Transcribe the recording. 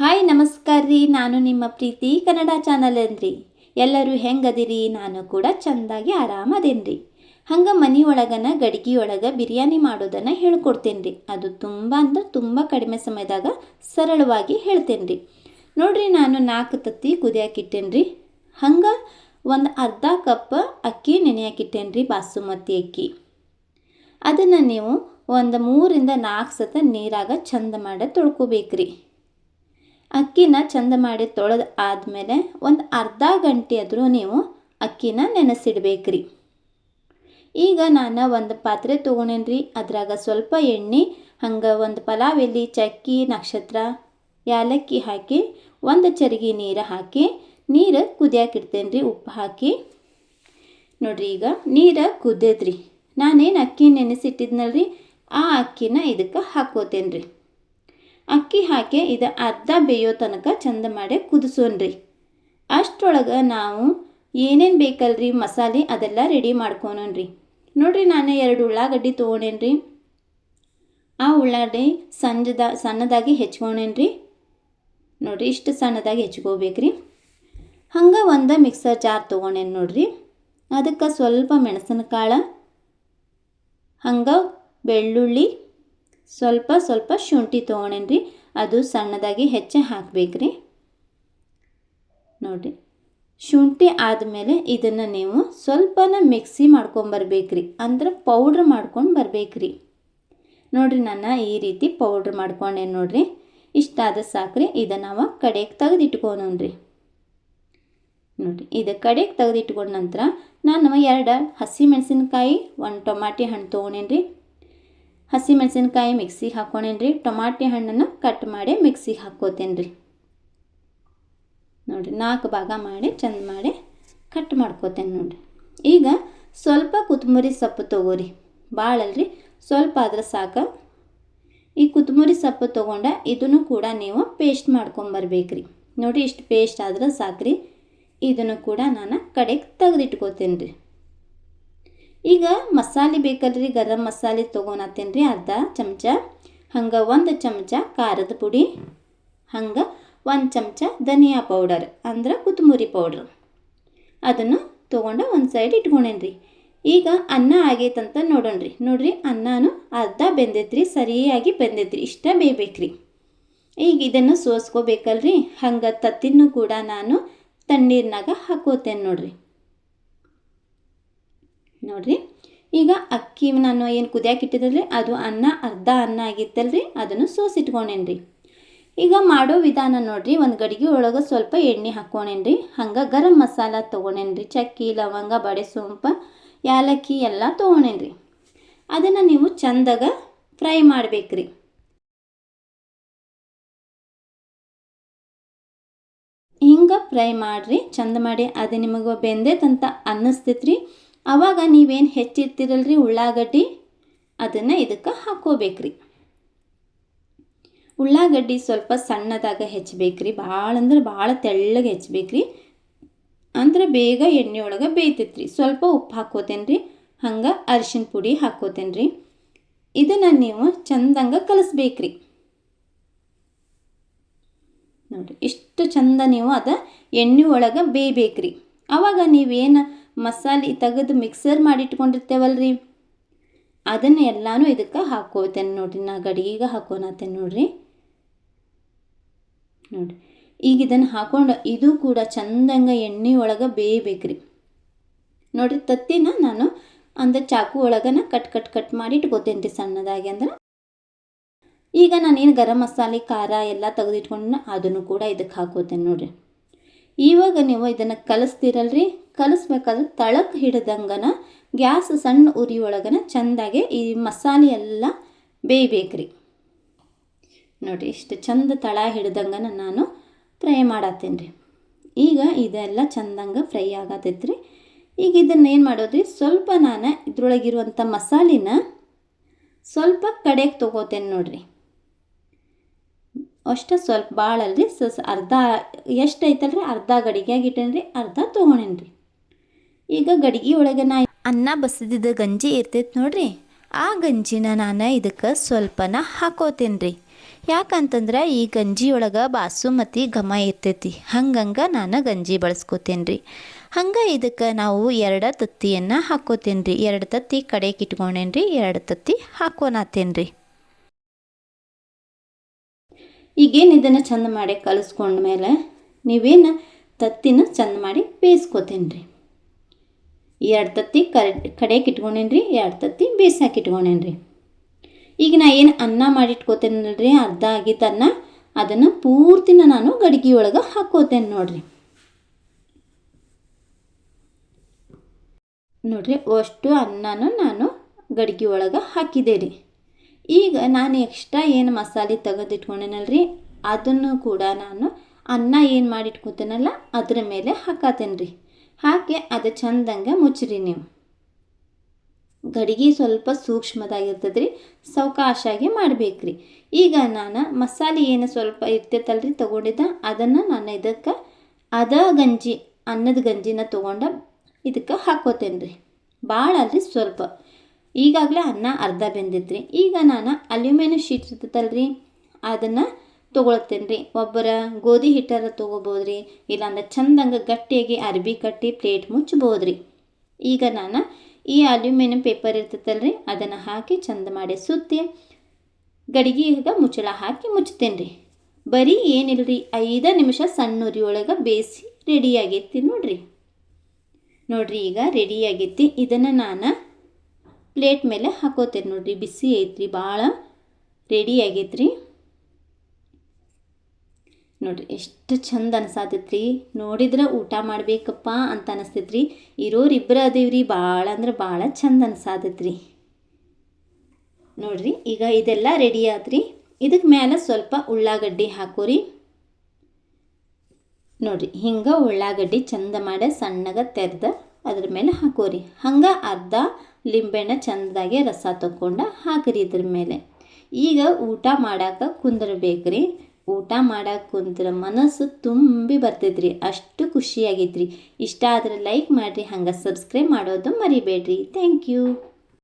Hi, ನಮಸ್ಕಾರ ರೀ. ನಾನು ನಿಮ್ಮ ಪ್ರೀತಿ ಕನ್ನಡ ಚಾನಲ್ ಅನ್ರಿ ಎಲ್ಲರೂ ಹೆಂಗದಿರಿ? ನಾನು ಕೂಡ ಚಂದಾಗಿ ಆರಾಮದೇನ್ರಿ ಹಂಗ ಹಂಗೆ ಮನೆ ಗಡಿಗೆಯೊಳಗೆ ಬಿರಿಯಾನಿ ಮಾಡೋದನ್ನು ಹೇಳ್ಕೊಡ್ತೇನೆ ರೀ. ಅದು ತುಂಬ ಅಂದ್ರೆ ತುಂಬ ಕಡಿಮೆ ಸಮಯದಾಗ ಸರಳವಾಗಿ ಹೇಳ್ತೇನೆ ರೀ. ನೋಡಿರಿ, ನಾನು ನಾಲ್ಕು ತತ್ತಿ ಕುದಿಯಾಕಿಟ್ಟೇನೆ ರೀ. ಹಂಗೆ ಒಂದು ಅರ್ಧ ಕಪ್ ಅಕ್ಕಿ ನೆನೆಯಾಕಿಟ್ಟೇನೆ ರೀ ಬಾಸುಮತಿ ಅಕ್ಕಿ. ಅದನ್ನು ನೀವು ಒಂದು ಮೂರಿಂದ ನಾಲ್ಕು ಸತ ನೀರಾಗ ಚಂದ ಮಾಡಿ ತೊಳ್ಕೊಬೇಕ್ರಿ. ಅಕ್ಕಿನ ಚಂದ ಮಾಡಿ ತೊಳೆದು ಆದಮೇಲೆ ಒಂದು ಅರ್ಧ ಗಂಟೆ ಆದರೂ ನೀವು ಅಕ್ಕಿನ ನೆನೆಸಿಡ್ಬೇಕ್ರಿ. ಈಗ ನಾನು ಒಂದು ಪಾತ್ರೆ ತೊಗೊಂಡೇನ್ರಿ, ಅದ್ರಾಗ ಸ್ವಲ್ಪ ಎಣ್ಣೆ, ಹಂಗೆ ಒಂದು ಪಲಾವ್ ಎಲೆ, ಚಕ್ಕಿ, ನಕ್ಷತ್ರ, ಯಾಲಕ್ಕಿ ಹಾಕಿ, ಒಂದು ಚರಿಗೆ ನೀರು ಹಾಕಿ, ನೀರು ಕುದಿಯಾಕಿಡ್ತೇನೆ ರೀ ಉಪ್ಪು ಹಾಕಿ. ನೋಡ್ರಿ ಈಗ ನೀರು ಕುದ್ದೈತ್ರಿ ನಾನೇನು ಅಕ್ಕಿ ನೆನೆಸಿಟ್ಟಿದ್ನಲ್ರಿ, ಆ ಅಕ್ಕಿನ ಇದಕ್ಕೆ ಹಾಕೋತೇನೆ ರೀ ಅಕ್ಕಿ ಹಾಕಿ ಇದು ಅರ್ಧ ಬೇಯೋ ತನಕ ಚಂದ ಮಾಡಿ ಕುದಿಸೋಣ್ರಿ. ಅಷ್ಟರೊಳಗೆ ನಾವು ಏನೇನು ಬೇಕಲ್ರಿ ಮಸಾಲೆ ಅದೆಲ್ಲ ರೆಡಿ ಮಾಡ್ಕೊಳೋಣ್ರಿ ನೋಡ್ರಿ ನಾನು ಎರಡು ಉಳ್ಳಾಗಡ್ಡಿ ತೊಗೊಂಡೇನ್ರಿ. ಆ ಉಳ್ಳಾಗಡ್ಡಿ ಸಣ್ಣದ ಸಣ್ಣದಾಗಿ ಹೆಚ್ಕೊಂಡೇನ್ರಿ ನೋಡ್ರಿ ಇಷ್ಟು ಸಣ್ಣದಾಗಿ ಹೆಚ್ಕೋಬೇಕ್ರಿ. ಹಂಗೆ ಒಂದು ಮಿಕ್ಸರ್ ಜಾರ್ ತೊಗೊಂಡೇನು ನೋಡ್ರಿ. ಅದಕ್ಕೆ ಸ್ವಲ್ಪ ಮೆಣಸಿನಕಾಳು, ಹಂಗೆ ಬೆಳ್ಳುಳ್ಳಿ ಸ್ವಲ್ಪ ಸ್ವಲ್ಪ ಶುಂಠಿ ತೊಗೊಂಡೇನ್ರಿ ಅದು ಸಣ್ಣದಾಗಿ ಹೆಚ್ಚೆ ಹಾಕಬೇಕ್ರಿ. ನೋಡಿರಿ. ಶುಂಠಿ ಆದಮೇಲೆ ಇದನ್ನು ನೀವು ಸ್ವಲ್ಪನ ಮಿಕ್ಸಿ ಮಾಡ್ಕೊಂಬರ್ಬೇಕ್ರಿ ಅಂದ್ರೆ ಪೌಡ್ರ್ ಮಾಡ್ಕೊಂಡು ಬರ್ಬೇಕ್ರಿ. ನೋಡಿರಿ ನಾನು ಈ ರೀತಿ ಪೌಡ್ರ್ ಮಾಡ್ಕೊಂಡೆ ನೋಡಿರಿ. ಇಷ್ಟಾದ ಸಾಕ್ರಿ. ಇದನ್ನು ನಾವು ಕಡೆಗೆ ತೆಗೆದಿಟ್ಕೊಳೋಣ್ರಿ ನೋಡಿರಿ. ಇದು ಕಡೆಗೆ ತೆಗೆದಿಟ್ಕೊಂಡ ನಂತರ ನಾನು ಎರಡು ಹಸಿ ಮೆಣಸಿನ್ಕಾಯಿ, ಒಂದು ಟೊಮಾಟಿ ಹಣ್ಣು ತೊಗೊಂಡೇನ್ರಿ ಹಸಿ ಮೆಣಸಿನ್ಕಾಯಿ ಮಿಕ್ಸಿಗೆ ಹಾಕ್ಕೊಂಡೇನಿ ರೀ ಟೊಮಾಟಿ ಹಣ್ಣನ್ನು ಕಟ್ ಮಾಡಿ ಮಿಕ್ಸಿಗೆ ಹಾಕ್ಕೋತೇನೆ ರೀ ನೋಡಿರಿ, ನಾಲ್ಕು ಭಾಗ ಮಾಡಿ ಚಂದ ಮಾಡಿ ಕಟ್ ಮಾಡ್ಕೋತೇನೆ ನೋಡಿರಿ. ಈಗ ಸ್ವಲ್ಪ ಕೊತ್ತಂಬರಿ ಸೊಪ್ಪು ತೊಗೋರಿ. ಭಾಳ ಅಲ್ರಿ ಸ್ವಲ್ಪ ಆದ್ರೆ ಸಾಕು. ಈ ಕುತ್ಮುರಿ ಸೊಪ್ಪು ತೊಗೊಂಡ ಇದನ್ನು ಕೂಡ ನೀವು ಪೇಸ್ಟ್ ಮಾಡ್ಕೊಂಬರ್ಬೇಕ್ರಿ ನೋಡಿ ಇಷ್ಟು ಪೇಸ್ಟ್ ಆದ್ರೆ ಸಾಕ್ರಿ. ಇದನ್ನು ಕೂಡ ನಾನು ಕಡೆಗೆ ತೆಗೆದಿಟ್ಕೋತೇನೆ ರೀ ಈಗ ಮಸಾಲೆ ಬೇಕಲ್ರಿ, ಗರಂ ಮಸಾಲೆ ತೊಗೊಳತ್ತೇನೆ ರೀ ಅರ್ಧ ಚಮಚ. ಹಂಗೆ ಒಂದು ಚಮಚ ಖಾರದ ಪುಡಿ. ಹಂಗೆ ಒಂದು ಚಮಚ ಧನಿಯಾ ಪೌಡರ್ ಅಂದ್ರೆ ಕೊತ್ತಂಬರಿ ಪೌಡ್ರ್. ಅದನ್ನು ತೊಗೊಂಡು ಒಂದು ಸೈಡ್ ಇಟ್ಕೊಂಡೇನಿ ರೀ ಈಗ ಅನ್ನ ಆಗೈತಂತ ರೀ ನೋಡ್ರಿ ಅನ್ನನೂ ಅರ್ಧ ಬೆಂದೈತ್ರಿ, ಸರಿಯಾಗಿ ಬೆಂದೈತ್ರಿ, ಇಷ್ಟ ಬೇಯ್ಬೇಕ್ರಿ ಈಗ ಇದನ್ನು ಸೋಸ್ಕೋಬೇಕಲ್ರಿ. ಹಂಗೆ ತತ್ತಿನೂ ಕೂಡ ನಾನು ತಣ್ಣೀರಿನಾಗ ಹಾಕೋತೇನೆ ನೋಡ್ರಿ. ನೋಡ್ರಿ. ಈಗ ಅಕ್ಕಿ ನಾನು ಏನು ಕುದಿಯಾಕಿಟ್ಟಿದ್ರಿ ಅದು ಅನ್ನ, ಅರ್ಧ ಅನ್ನ ಆಗಿತ್ತಲ್ರಿ. ಅದನ್ನು ಸೋಸಿಟ್ಕೊಂಡೇನ್ರಿ. ಈಗ ಮಾಡೋ ವಿಧಾನ ನೋಡ್ರಿ. ಒಂದು ಗಡಿಗೆ ಒಳಗೆ ಸ್ವಲ್ಪ ಎಣ್ಣೆ ಹಾಕ್ಕೊಂಡೇನ್ರಿ. ಹಂಗೆ ಗರಂ ಮಸಾಲ ತೊಗೊಂಡೇನ್ರಿ. ಚಕ್ಕಿ, ಲವಂಗ, ಬಡೆ ಸೋಂಪು, ಯಾಲಕ್ಕಿ ಎಲ್ಲ ತೊಗೊಂಡೇನ್ರಿ. ಅದನ್ನು ನೀವು ಚಂದಾಗ ಫ್ರೈ ಮಾಡಬೇಕ್ರಿ. ಹಿಂಗೆ ಫ್ರೈ ಮಾಡಿರಿ. ಚಂದ ಮಾಡಿ, ಅದು ನಿಮಗೆ ಬೆಂದೈತಂತ ಅನ್ನಿಸ್ತೈತ್ರಿ. ಆವಾಗ ನೀವೇನು ಹೆಚ್ಚಿರ್ತಿರಲ್ರಿ ಉಳ್ಳಾಗಡ್ಡಿ? ಅದನ್ನು ಇದಕ್ಕೆ ಹಾಕೋಬೇಕ್ರಿ ಉಳ್ಳಾಗಡ್ಡಿ ಸ್ವಲ್ಪ ಸಣ್ಣದಾಗ ಹೆಚ್ಚಬೇಕ್ರಿ. ಭಾಳ ಅಂದ್ರೆ ಭಾಳ ತೆಳ್ಳಗೆ ಹೆಚ್ಚಬೇಕ್ರಿ. ಅಂದ್ರೆ ಬೇಗ ಎಣ್ಣೆ ಒಳಗೆ ಬೇಯ್ತೈತ್ರಿ. ಸ್ವಲ್ಪ ಉಪ್ಪು ಹಾಕೋತೇನ್ರಿ ಹಂಗೆ ಅರಿಶಿನ ಪುಡಿ ಹಾಕೋತೇನ್ರಿ ಇದನ್ನು ನೀವು ಚಂದಂಗೆ ಕಲಿಸ್ಬೇಕ್ರಿ. ನೋಡಿರಿ, ಇಷ್ಟು ಚಂದ ನೀವು ಅದು ಎಣ್ಣೆ ಒಳಗೆ ಬೇಯ್ಬೇಕ್ರಿ. ಆವಾಗ ನೀವೇನು ಮಸಾಲೆ ತೆಗೆದು ಮಿಕ್ಸರ್ ಮಾಡಿಟ್ಕೊಂಡಿರ್ತೇವಲ್ರಿ? ಅದನ್ನು ಎಲ್ಲನೂ ಇದಕ್ಕೆ ಹಾಕೋತೇನೆ ನೋಡಿರಿ. ನಾ ಗಡಿಗೆಗೆ ಹಾಕೋನತ್ತೇನೆ ನೋಡಿರಿ. ನೋಡಿರಿ. ಈಗ ಇದನ್ನು ಹಾಕೊಂಡು ಇದು ಕೂಡ ಚಂದಂಗೆ ಎಣ್ಣೆ ಒಳಗೆ ಬೇಯಬೇಕ್ರಿ. ನೋಡಿರಿ, ತತ್ತಿನ ನಾನು ಅಂದ ಚಾಕು ಒಳಗನ ಕಟ್ ಕಟ್ ಕಟ್ ಮಾಡಿ ಇಟ್ಕೋತೇನೆ ರೀ ಸಣ್ಣದಾಗಿ ಅಂದ್ರೆ. ಈಗ ನಾನೇನು ಗರಂ ಮಸಾಲೆ, ಖಾರ ಎಲ್ಲ ತೆಗೆದಿಟ್ಕೊಂಡು ಅದನ್ನು ಕೂಡ ಇದಕ್ಕೆ ಹಾಕೋತೇನೆ ನೋಡಿರಿ. ಇವಾಗ ನೀವು ಇದನ್ನು ಕಲಿಸ್ತೀರಲ್ರಿ? ಕಲಿಸ್ಬೇಕಾದ್ರೆ ತಳಕ್ಕೆ ಹಿಡ್ದಂಗನ, ಗ್ಯಾಸ್ ಸಣ್ಣ ಉರಿ ಒಳಗನ ಚೆಂದಾಗೆ ಈ ಮಸಾಲೆ ಎಲ್ಲ ಬೇಯ್ಬೇಕ್ರಿ. ನೋಡಿ ಇಷ್ಟು ಚಂದ ತಳ ಹಿಡ್ದಂಗನ ನಾನು ಫ್ರೈ ಮಾಡತ್ತೀನಿ ರೀ ಈಗ ಇದೆಲ್ಲ ಚಂದಂಗೆ ಫ್ರೈ ಆಗತ್ತೈತ್ರಿ ಈಗ ಇದನ್ನು ಏನು ಮಾಡೋದ್ರಿ? ಸ್ವಲ್ಪ ನಾನು ಇದ್ರೊಳಗಿರುವಂಥ ಮಸಾಲಿನ ಸ್ವಲ್ಪ ಕಡೆಗೆ ತೊಗೋತೇನೆ ನೋಡ್ರಿ. ಅಷ್ಟು ಸ್ವಲ್ಪ ಭಾಳ ಅಲ್ರಿ ಸ, ಅರ್ಧ, ಎಷ್ಟು ಐತಲ್ರಿ, ಅರ್ಧ ಗಡಿಗೆಯಾಗಿ ಇಟ್ಟೇನಿ ರೀ ಅರ್ಧ ತೊಗೊಂಡೇನ್ರಿ. ಈಗ ಗಡಿಗೆ ಒಳಗೆ ನಾ ಅನ್ನ ಬಸದಿದ್ದ ಗಂಜಿ ಇರ್ತೈತೆ ನೋಡ್ರಿ, ಆ ಗಂಜಿನ ನಾನು ಇದಕ್ಕೆ ಸ್ವಲ್ಪನ ಹಾಕೋತೇನೆ ರೀ ಯಾಕಂತಂದ್ರೆ ಈ ಗಂಜಿ ಒಳಗೆ ಬಾಸುಮತಿ ಘಮ ಇರ್ತೈತಿ, ಹಂಗಂಗೆ ನಾನು ಗಂಜಿ ಬಳಸ್ಕೋತೇನೆ ರೀ ಹಂಗೆ ಇದಕ್ಕೆ ನಾವು ಎರಡು ತತ್ತಿಯನ್ನು ಹಾಕೋತೇನೆ ರೀ ಎರಡು ತತ್ತಿ ಕಡೆಗೆ ಇಟ್ಕೊಂಡೇನ್ರಿ, ಎರಡು ತತ್ತಿ ಹಾಕೋನಾತೇನೆ ಈಗೇನು ಇದನ್ನು ಚಂದ ಮಾಡಿ ಕಲಿಸ್ಕೊಂಡ್ಮೇಲೆ ನೀವೇನು ತತ್ತಿನ ಚಂದ ಮಾಡಿ ಬೇಯಿಸ್ಕೊತೀನಿ ರೀ ಎರಡು ತತ್ತಿ ಕಡೆಗೆ ಇಟ್ಕೊಂಡೇನಿ ರೀ ಎರಡು ತತ್ತಿ ಬೇಯಿಸಾಕಿ ಇಟ್ಕೊಂಡೇನಿ ರೀ ಈಗ ನಾ ಏನು ಅನ್ನ ಮಾಡಿಟ್ಕೋತೇನಲ್ರಿ, ಅರ್ಧ ಆಗಿದ್ದ ಅನ್ನ, ಅದನ್ನು ಪೂರ್ತಿನ ನಾನು ಗಡಿಗೆ ಒಳಗೆ ಹಾಕೋತೇನೆ ನೋಡಿರಿ. ನೋಡಿರಿ, ಅಷ್ಟು ಅನ್ನನೂ ನಾನು ಗಡಿಗೆ ಒಳಗೆ ಹಾಕಿದೆ ರೀ ಈಗ ನಾನು ಎಕ್ಸ್ಟ್ರಾ ಏನು ಮಸಾಲೆ ತೆಗೆದಿಟ್ಕೊಂಡೇನಲ್ರಿ? ಅದನ್ನು ಕೂಡ ನಾನು ಅನ್ನ ಏನು ಮಾಡಿಟ್ಕೊತೇನಲ್ಲ, ಅದ್ರ ಮೇಲೆ ಹಾಕತ್ತೇನೆ ರೀ ಹಾಕಿ ಅದು ಚಂದಂಗೆ ಮುಚ್ಚಿರಿ ನೀವು. ಗಡಿಗೆ ಸ್ವಲ್ಪ ಸೂಕ್ಷ್ಮದಾಗಿರ್ತದೆ ರೀ ಸಾವಕಾಶಾಗಿ ಮಾಡಬೇಕ್ರಿ. ಈಗ ನಾನು ಮಸಾಲೆ ಏನು ಸ್ವಲ್ಪ ಇರ್ತೈತಲ್ರಿ ತೊಗೊಂಡಿದ್ದ, ಅದನ್ನು ನಾನು ಇದಕ್ಕೆ ಅದ ಗಂಜಿ, ಅನ್ನದ ಗಂಜಿನ ತೊಗೊಂಡು ಇದಕ್ಕೆ ಹಾಕೋತೇನೆ ರೀ ಭಾಳ ಅಲ್ರಿ ಸ್ವಲ್ಪ. ಈಗಾಗಲೇ ಅನ್ನ ಅರ್ಧ ಬೆಂದಿತ್ತು ಈಗ ನಾನು ಅಲ್ಯೂಮಿನಿಯಂ ಶೀಟ್ ಇರ್ತೈತಲ್ರಿ, ಅದನ್ನು ತೊಗೊಳ್ತೇನೆ ರೀ ಒಬ್ಬರ ಗೋಧಿ ಹಿಟ್ಟಾರ ತೊಗೋಬೋದು ರೀ ಇಲ್ಲಾಂದ್ರೆ ಚಂದಂಗೆ ಗಟ್ಟಿಯಾಗಿ ಅರ್ಬಿ ಕಟ್ಟಿ ಪ್ಲೇಟ್ ಮುಚ್ಬೋದು ರೀ ಈಗ ನಾನು ಈ ಅಲ್ಯೂಮಿನಿಯಂ ಪೇಪರ್ ಇರ್ತೈತಲ್ರಿ, ಅದನ್ನು ಹಾಕಿ ಚಂದ ಮಾಡಿ ಸುತ್ತಿ ಗಡಿಗೆಗೆ ಮುಚ್ಚಳ ಹಾಕಿ ಮುಚ್ತೇನೆ ರೀ ಬರೀ ಏನಿಲ್ಲ ರೀ ಐದು ನಿಮಿಷ ಸಣ್ಣ ಉರಿಯೊಳಗೆ ಬೇಯಿಸಿ ರೆಡಿಯಾಗೈತಿ ನೋಡಿರಿ. ನೋಡಿರಿ ಈಗ ರೆಡಿಯಾಗೈತಿ ಇದನ್ನು ನಾನು ಪ್ಲೇಟ್ ಮೇಲೆ ಹಾಕೋತೇನೆ ನೋಡಿರಿ. ಬಿಸಿ ಐತ್ರಿ, ಭಾಳ ರೆಡಿ ಆಗೈತ್ರಿ. ನೋಡಿರಿ, ಎಷ್ಟು ಚಂದ ಅನ್ಸಾತೈತ್ರಿ. ನೋಡಿದ್ರೆ ಊಟ ಮಾಡಬೇಕಪ್ಪ ಅಂತ ಅನಿಸ್ತೈತ್ರಿ. ಇರೋರು ಇಬ್ಬರು ಅದೀವ್ರಿ, ಭಾಳ ಅಂದ್ರೆ ಭಾಳ ಚಂದ ಅನ್ಸಾತೈತ್ರಿ. ನೋಡಿರಿ, ಈಗ ಇದೆಲ್ಲ ರೆಡಿ ಆತ್ರಿ. ಇದಕ್ಕೆ ಮೇಲೆ ಸ್ವಲ್ಪ ಉಳ್ಳಾಗಡ್ಡಿ ಹಾಕೋರಿ. ನೋಡಿರಿ, ಹಿಂಗೆ ಉಳ್ಳಾಗಡ್ಡಿ ಚಂದ ಮಾಡಿ ಸಣ್ಣಗೆ ತೆರೆದ ಅದ್ರ ಮೇಲೆ ಹಾಕೋರಿ. ಹಂಗೆ ಅರ್ಧ ಲಿಂಬೆಹಣ್ಣು ಚಂದಾಗಿ ರಸ ತಗೊಂಡು ಹಾಕಿರಿ ಇದ್ರ ಮೇಲೆ. ಈಗ ಊಟ ಮಾಡಾಕ ಕುಂದಿರ್ಬೇಕ್ರಿ. ಊಟ ಮಾಡಕ್ಕೆ ಕುಂದ್ರ ಮನಸ್ಸು ತುಂಬಿ ಬರ್ತೈತ್ರಿ, ಅಷ್ಟು ಖುಷಿಯಾಗೈತ್ರಿ. ಇಷ್ಟ ಆದರೆ ಲೈಕ್ ಮಾಡಿರಿ, ಹಂಗೆ ಸಬ್ಸ್ಕ್ರೈಬ್ ಮಾಡೋದು ಮರಿಬೇಡ್ರಿ. Thank you